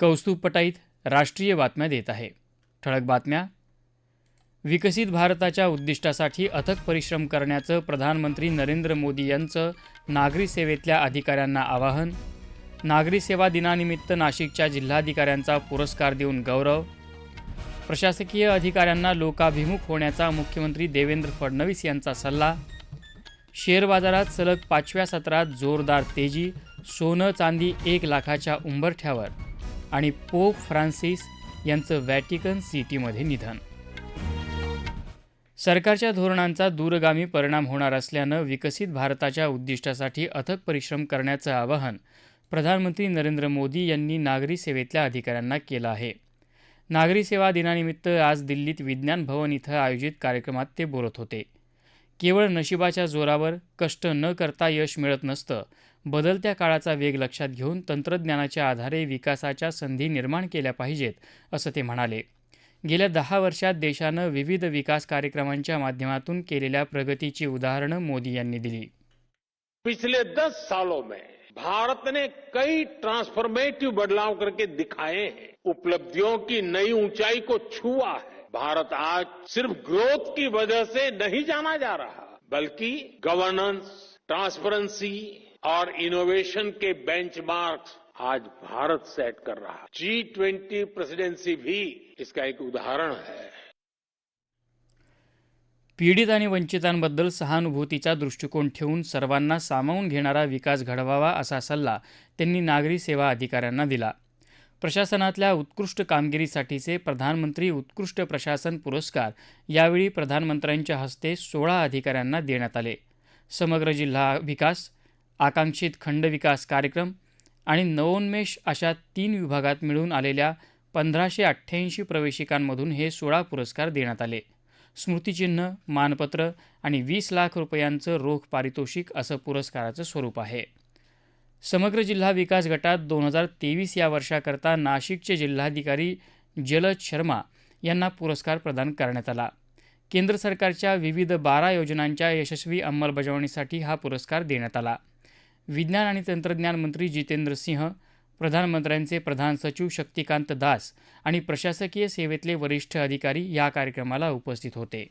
कौस्तुभ पटाईत राष्ट्रीय बातम्या देत आहे. ठळक बातम्या. विकसित भारताच्या उद्दिष्टासाठी अथक परिश्रम करण्याचं प्रधानमंत्री नरेंद्र मोदी यांचं नागरी सेवेतल्या अधिकाऱ्यांना आवाहन. नागरी सेवा दिनानिमित्त नाशिकच्या जिल्हाधिकाऱ्यांचा पुरस्कार देऊन गौरव. प्रशासकीय अधिकाऱ्यांना लोकाभिमुख होण्याचा मुख्यमंत्री देवेंद्र फडणवीस यांचा सल्ला. शेअर बाजारात सलग पाचव्या सत्रात जोरदार तेजी सोनं चांदी एक लाखाच्या उंबरठ्यावर. आणि पोप फ्रान्सिस यांचं व्हॅटिकन सिटीमध्ये निधन. सरकारच्या धोरणांचा दूरगामी परिणाम होणार असल्यानं विकसित भारताच्या उद्दिष्टासाठी अथक परिश्रम करण्याचं आवाहन प्रधानमंत्री नरेंद्र मोदी यांनी नागरी सेवेतल्या अधिकाऱ्यांना केलं आहे. नागरी सेवा दिनानिमित्त आज दिल्लीत विज्ञान भवन इथं आयोजित कार्यक्रमात ते बोलत होते. केवळ नशिबाच्या जोरावर कष्ट न करता यश मिळत नसतं बदलत्या काळाचा वेग लक्षात घेऊन तंत्रज्ञानाच्या आधारे विकासाच्या संधी निर्माण केल्या पाहिजेत असं ते म्हणाले. गेल्या दहा वर्षात देशानं विविध विकास कार्यक्रमांच्या माध्यमातून केलेल्या प्रगतीची उदाहरणं मोदी यांनी दिली. पिछले दस सालों में भारत ने कई ट्रांसफॉर्मेटिव बदलाव करके दिखाए हैं। उपलब्धियों की नई ऊंचाई को छुआ है। भारत आज सिर्फ ग्रोथ की वजह से नहीं जाना जा रहा बल्कि गवर्नेंस ट्रांसपेरेंसी और इनोवेशन के बेंचमार्क्स आज भारत सेट कर रहा है। जी ट्वेंटी प्रेसिडेंसी भी इसका एक उदाहरण है। पीडित आणि वंचितांबद्दल सहानुभूतीचा दृष्टिकोन ठेवून सर्वांना सामावून घेणारा विकास घडवावा असा सल्ला त्यांनी नागरी सेवा अधिकाऱ्यांना दिला. प्रशासनातल्या उत्कृष्ट कामगिरीसाठीचे प्रधानमंत्री उत्कृष्ट प्रशासन पुरस्कार यावेळी प्रधानमंत्र्यांच्या हस्ते सोळा अधिकाऱ्यांना देण्यात आले. समग्र जिल्हा विकास आकांक्षित खंड विकास कार्यक्रम आणि नवोन्मेष अशा तीन विभागात मिळून आलेल्या पंधराशे अठ्ठ्याऐंशी प्रवेशिकांमधून हे सोळा पुरस्कार देण्यात आले. स्मृतिचिन्ह मानपत्र आणि वीस लाख रुपयांचं रोख पारितोषिक असं पुरस्काराचं स्वरूप आहे. समग्र जिल्हा विकास गटात दोन हजार तेवीस या वर्षाकरता नाशिकचे जिल्हाधिकारी जलज शर्मा यांना पुरस्कार प्रदान करण्यात आला. केंद्र सरकारच्या विविध बारा योजनांच्या यशस्वी अंमलबजावणीसाठी हा पुरस्कार देण्यात आला. विज्ञान आणि तंत्रज्ञान मंत्री जितेंद्र सिंह प्रधानमंत्र्यांचे प्रधान सचिव शक्तिकांत दास आणि प्रशासकीय सेवेतले वरिष्ठ अधिकारी या कार्यक्रमाला उपस्थित होते.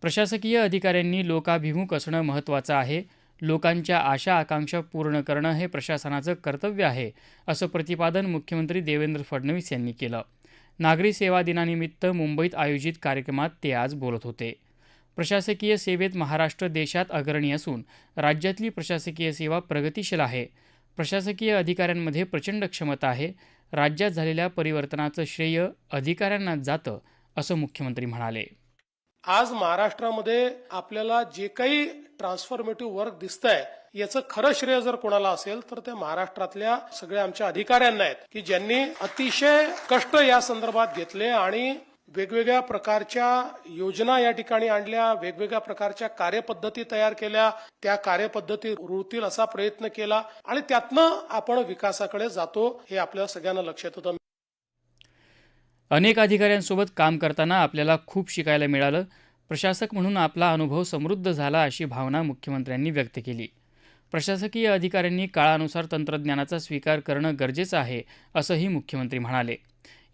प्रशासकीय अधिकाऱ्यांनी लोकाभिमुख असणं महत्त्वाचं आहे. लोकांच्या आशा आकांक्षा पूर्ण करणं हे प्रशासनाचं कर्तव्य आहे असं प्रतिपादन मुख्यमंत्री देवेंद्र फडणवीस यांनी केलं. नागरी सेवा दिनानिमित्त मुंबईत आयोजित कार्यक्रमात ते आज बोलत होते. प्रशासकीय सेवेत महाराष्ट्र देशात अग्रणी असून राज्यातली प्रशासकीय सेवा प्रगतीशील आहे. प्रशासकीय अधिकाऱ्यांमध्ये प्रचंड क्षमता आहे. राज्यात झालेल्या परिवर्तनाचं श्रेय अधिकाऱ्यांना जातं असं मुख्यमंत्री म्हणाले. आज महाराष्ट्रामध्ये आपल्याला जे काही ट्रान्सफॉर्मेटिव्ह वर्क दिसतंय याचं खरं श्रेय जर कोणाला असेल तर ते महाराष्ट्रातल्या सगळ्या आमच्या अधिकाऱ्यांना आहेत की ज्यांनी अतिशय कष्ट या संदर्भात घेतले आणि वेगवेगळ्या प्रकारच्या योजना या ठिकाणी आणल्या वेगवेगळ्या प्रकारच्या कार्यपद्धती तयार केल्या. त्या कार्यपद्धती रुळतील असा प्रयत्न केला आणि त्यातनं आपण विकासाकडे जातो हे आपल्या सगळ्यांना लक्षात होतं. अनेक अधिकाऱ्यांसोबत काम करताना आपल्याला खूप शिकायला मिळालं. प्रशासक म्हणून आपला अनुभव समृद्ध झाला अशी भावना मुख्यमंत्र्यांनी व्यक्त केली. प्रशासकीय अधिकाऱ्यांनी काळानुसार तंत्रज्ञानाचा स्वीकार करणं गरजेचं आहे असंही मुख्यमंत्री म्हणाले.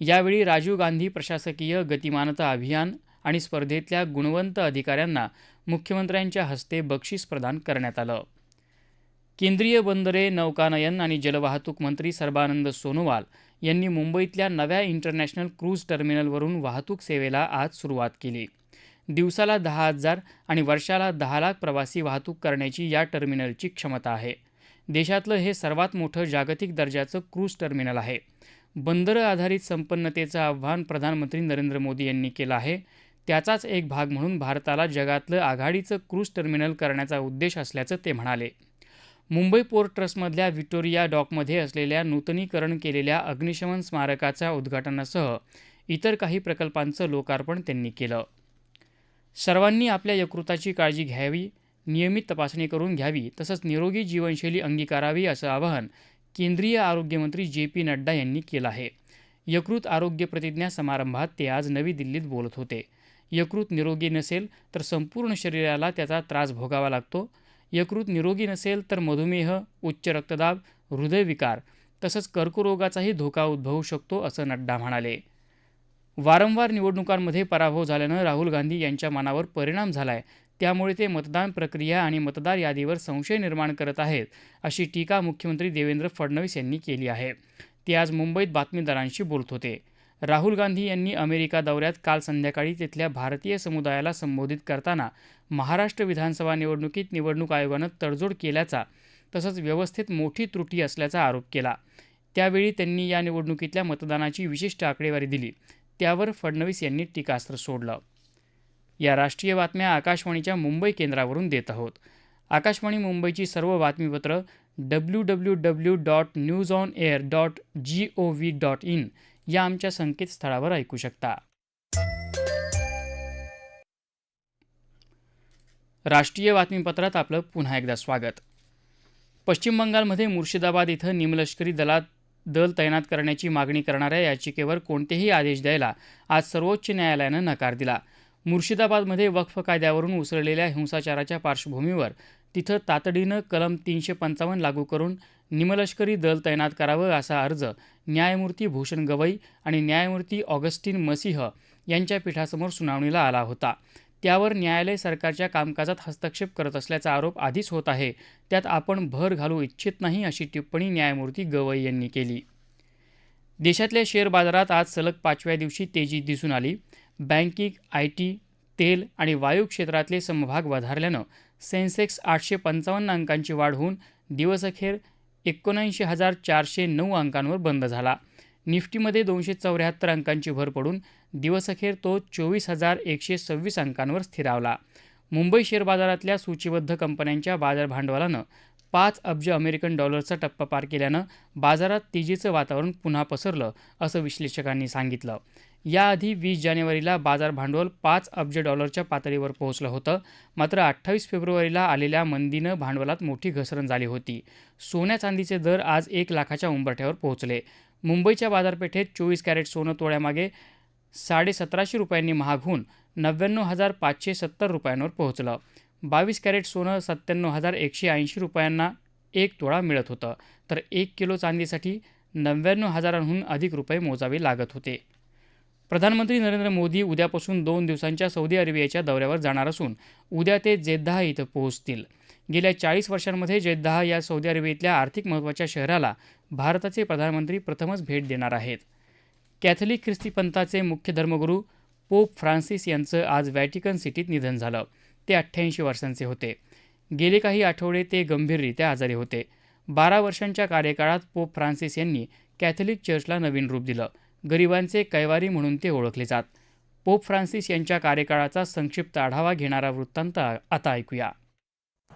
यावेळी राजीव गांधी प्रशासकीय गतिमानता अभियान आणि स्पर्धेतल्या गुणवंत अधिकाऱ्यांना मुख्यमंत्र्यांच्या हस्ते बक्षीस प्रदान करण्यात आलं. केंद्रीय बंदरे नौकानयन आणि जलवाहतूक मंत्री सर्बानंद सोनोवाल यांनी मुंबईतल्या नव्या इंटरनॅशनल क्रूज टर्मिनलवरून वाहतूक सेवेला आज सुरुवात केली. दिवसाला दहा हजार आणि वर्षाला दहा लाख प्रवासी वाहतूक करण्याची या टर्मिनलची क्षमता आहे. देशातलं हे सर्वात मोठं जागतिक दर्जाचं क्रूज टर्मिनल आहे. बंदरं आधारित संपन्नतेचं आव्हान प्रधानमंत्री नरेंद्र मोदी यांनी केलं आहे. त्याचाच एक भाग म्हणून भारताला जगातलं आघाडीचं क्रूज टर्मिनल करण्याचा उद्देश असल्याचं ते म्हणाले. मुंबई पोर्ट ट्रस्टमधल्या व्हिक्टोरिया डॉकमध्ये असलेल्या नूतनीकरण केलेल्या अग्निशमन स्मारकाच्या उद्घाटनासह इतर काही प्रकल्पांचं लोकार्पण त्यांनी केलं. सर्वांनी आपल्या यकृताची काळजी घ्यावी नियमित तपासणी करून घ्यावी तसंच निरोगी जीवनशैली अंगीकारावी असं आवाहन केंद्रीय आरोग्यमंत्री जे पी नड्डा यांनी केला आहे. यकृत आरोग्य प्रतिज्ञा समारंभात ते आज नवी दिल्लीत बोलत होते. यकृत निरोगी नसेल तर संपूर्ण शरीराला त्याचा त्रास भोगावा लागतो. यकृत निरोगी नसेल तर मधुमेह उच्च रक्तदाब हृदयविकार तसंच कर्करोगाचाही धोका उद्भवू शकतो असं नड्डा म्हणाले. वारंवार निवडणुकांमध्ये पराभव झाल्यानं राहुल गांधी यांच्या मनावर परिणाम झालाय त्यामुळे ते मतदान प्रक्रिया आणि मतदार यादीवर संशय निर्माण करत आहेत अशी टीका मुख्यमंत्री देवेंद्र फडणवीस यांनी केली आहे. ते आज मुंबईत बातमीदारांशी बोलत होते. राहुल गांधी यांनी अमेरिका दौऱ्यात काल संध्याकाळी तिथल्या भारतीय समुदायाला संबोधित करताना महाराष्ट्र विधानसभा निवडणुकीत निवडणूक आयोगानं तडजोड केल्याचा तसंच व्यवस्थेत मोठी त्रुटी असल्याचा आरोप केला. त्यावेळी त्यांनी या निवडणुकीतल्या मतदानाची विशिष्ट आकडेवारी दिली. त्यावर फडणवीस यांनी टीकास्त्र सोडलं. या राष्ट्रीय बातम्या आकाशवाणीच्या मुंबई केंद्रावरून देत आहोत. आकाशवाणी मुंबईची सर्व बातमीपत्र W W W dot news on air dot G O V dot in या आमच्या संकेतस्थळावर ऐकू शकता. राष्ट्रीय बातमीपत्रात आपलं पुन्हा एकदा स्वागत. पश्चिम बंगालमध्ये मुर्शिदाबाद इथं निमलष्करी दलात दल तैनात करण्याची मागणी करणाऱ्या याचिकेवर कोणतेही आदेश द्यायला आज सर्वोच्च न्यायालयानं नकार दिला. मुर्शिदाबादमध्ये वक्फ कायद्यावरून उसळलेल्या हिंसाचाराच्या पार्श्वभूमीवर तिथं तातडीनं कलम तीनशे पंचावन्न लागू करून निमलष्करी दल तैनात करावं असा अर्ज न्यायमूर्ती भूषण गवई आणि न्यायमूर्ती ऑगस्टिन मसीह यांच्या पीठासमोर सुनावणीला आला होता. त्यावर न्यायालय सरकारच्या कामकाजात हस्तक्षेप करत असल्याचा आरोप आधीच होत आहे. त्यात आपण भर घालू इच्छित नाही अशी टिप्पणी न्यायमूर्ती गवई यांनी केली. देशातल्या शेअर बाजारात आज सलग पाचव्या दिवशी तेजी दिसून आली. बँकिंग आय टी तेल आणि वायू क्षेत्रातले समभाग वधारल्यानं सेन्सेक्स आठशे पंचावन्न अंकांची वाढ होऊन दिवसअखेर एकोणऐंशी हजार चारशे नऊ अंकांवर बंद झाला. निफ्टीमध्ये दोनशे चौऱ्याहत्तर अंकांची भर पडून दिवसअखेर तो चोवीस हजार एकशे सव्वीस अंकांवर स्थिरावला. मुंबई शेअर बाजारातल्या सूचीबद्ध कंपन्यांच्या बाजार भांडवलानं पाच अब्ज अमेरिकन डॉलरचा टप्पा पार केल्यानं बाजारात तेजीचं वातावरण पुन्हा पसरलं असं विश्लेषकांनी सांगितलं. याआधी वीस जानेवारीला बाजार भांडवल पाच अब्ज डॉलरच्या पातळीवर पोहोचलं होतं. मात्र अठ्ठावीस फेब्रुवारीला आलेल्या मंदीनं भांडवलात मोठी घसरण झाली होती. सोन्या चांदीचे दर आज एक लाखाच्या उंबरठ्यावर पोहोचले. मुंबईच्या बाजारपेठेत चोवीस कॅरेट सोनं तोळ्यामागे साडेसतराशे रुपयांनी महाग होऊन नव्याण्णव हजार पाचशे सत्तर रुपयांवर पोहोचलं. बावीस कॅरेट सोनं सत्त्याण्णव हजार एकशे ऐंशी रुपयांना एक तोळा मिळत होतं. तर एक किलो चांदीसाठी नव्याण्णव हजारांहून अधिक रुपये मोजावे लागत होते. प्रधानमंत्री नरेंद्र मोदी उद्यापासून दोन दिवसांच्या सौदी अरेबियाच्या दौऱ्यावर जाणार असून उद्या ते जेद्दाह इथं पोहोचतील. गेल्या चाळीस वर्षांमध्ये जेद्दाह या सौदी अरेबियातल्या आर्थिक महत्त्वाच्या शहराला भारताचे प्रधानमंत्री प्रथमच भेट देणार आहेत. कॅथलिक ख्रिस्ती पंथाचे मुख्य धर्मगुरू पोप फ्रान्सिस यांचं आज व्हॅटिकन सिटीत निधन झालं. ते अठ्ठ्याऐंशी वर्षांचे होते. गेले काही आठवडे ते गंभीररित्या आजारी होते. बारा वर्षांच्या कार्यकाळात पोप फ्रान्सिस यांनी कॅथलिक चर्चला नवीन रूप दिलं. गरिबांचे कैवारी म्हणून ते ओळखले जात. पोप फ्रान्सिस यांच्या कार्यकाळाचा संक्षिप्त आढावा घेणारा वृत्तांत आता ऐकूया.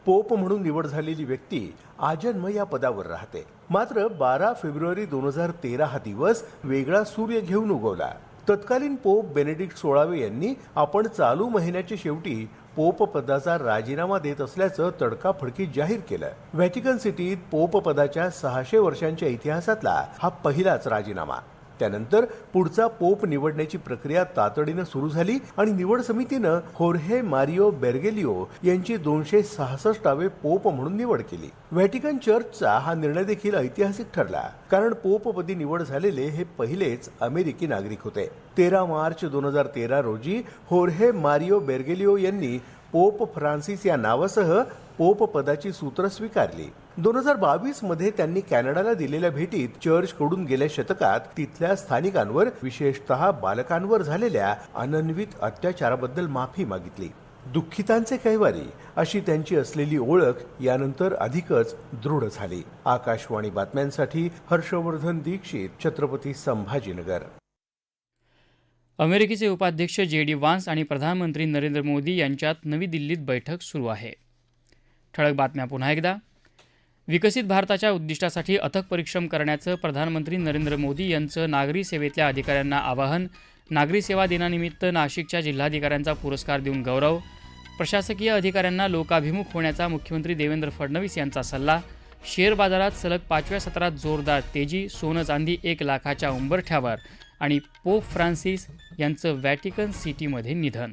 पोप म्हणून निवड झालेली व्यक्ती आजन्म या पदावर राहते. मात्र बारा फेब्रुवारी दोन हजार तेरा हा दिवस वेगळा सूर्य घेऊन उगवला. तत्कालीन पोप बेनेडिक्ट सोळावे यांनी आपण चालू महिन्याच्या शेवटी पोप पदाचा राजीनामा देत असल्याचं तडकाफडकी जाहीर केलं. व्हॅटिकन सिटीत पोप पदाच्या सहाशे वर्षांच्या इतिहासातला हा पहिलाच राजीनामा. त्यानंतर पुढचा पोप निवडण्याची प्रक्रिया तातडीनं सुरू झाली आणि निवड समितीनं होर्हे मारिओ बेर्गेलिओ यांची दोनशे सहासष्टावे पोप म्हणून निवड केली. व्हॅटिकन चर्चचा हा निर्णय देखील ऐतिहासिक ठरला कारण पोपपदी निवड झालेले हे पहिलेच अमेरिकी नागरिक होते. तेरा मार्च दोन हजार तेरा रोजी होर्हे मारिओ बेर्गेलिओ यांनी पोप फ्रान्सिस या नावासह पोप पदाची सूत्र स्वीकारली. दोन हजार बावीसमध्ये त्यांनी कॅनडाला दिलेल्या भेटीत चर्च कडून गेल्या शतकात तिथल्या स्थानिकांवर विशेषतः बालकांवर झालेल्या अनन्वित अत्याचाराबद्दल माफी मागितली. दुःखितांचे कैवारी अशी त्यांची असलेली ओळख यानंतर अधिकच दृढ झाली. आकाशवाणी बातम्यांसाठी हर्षवर्धन दीक्षित छत्रपती संभाजीनगर. अमेरिकेचे उपाध्यक्ष जे डी वान्स आणि प्रधानमंत्री नरेंद्र मोदी यांच्यात नवी दिल्लीत बैठक सुरू आहे. ठळक बातम्या पुन्हा एकदा. विकसित भारताच्या उद्दिष्टासाठी अथक परिश्रम करण्याचं प्रधानमंत्री नरेंद्र मोदी यांचं नागरी सेवेतल्या अधिकाऱ्यांना आवाहन नागरी सेवा दिनानिमित्त नाशिकच्या जिल्हाधिकाऱ्यांचा पुरस्कार देऊन गौरव प्रशासकीय अधिकाऱ्यांना लोकाभिमुख होण्याचा मुख्यमंत्री देवेंद्र फडणवीस यांचा सल्ला शेअर बाजारात सलग पाचव्या सत्रात जोरदार तेजी सोनं चांदी एक लाखाच्या उंबरठ्यावर आणि पोप फ्रान्सिस यांचं व्हॅटिकन सिटीमध्ये निधन.